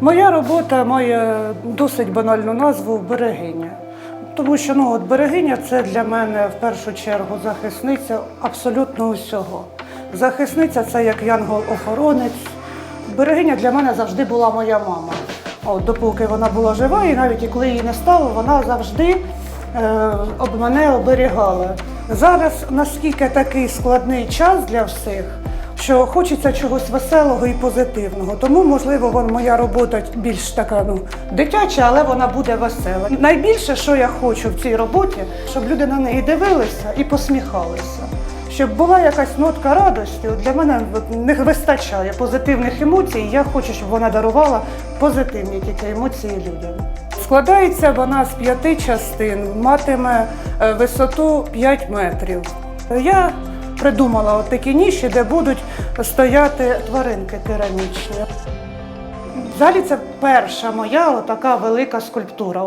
Моя робота має досить банальну назву берегиня. Тому що ну, от берегиня це для мене в першу чергу захисниця абсолютно усього. Захисниця це як янгол-охоронець. Берегиня для мене завжди була моя мама. От, допоки вона була жива, і навіть коли її не стало, вона завжди е, об мене оберігала. Зараз наскільки такий складний час для всіх, що хочеться чогось веселого і позитивного. Тому, можливо, вон моя робота більш така ну, дитяча, але вона буде весела. Найбільше, що я хочу в цій роботі, щоб люди на неї дивилися і посміхалися. Щоб була якась нотка радості, для мене не вистачає позитивних емоцій. Я хочу, щоб вона дарувала позитивні тільки емоції людям. Складається вона з п'яти частин, матиме е, висоту 5 метрів. Я придумала от такі ніші, де будуть стояти тваринки керамічні. Взагалі це перша моя така велика скульптура.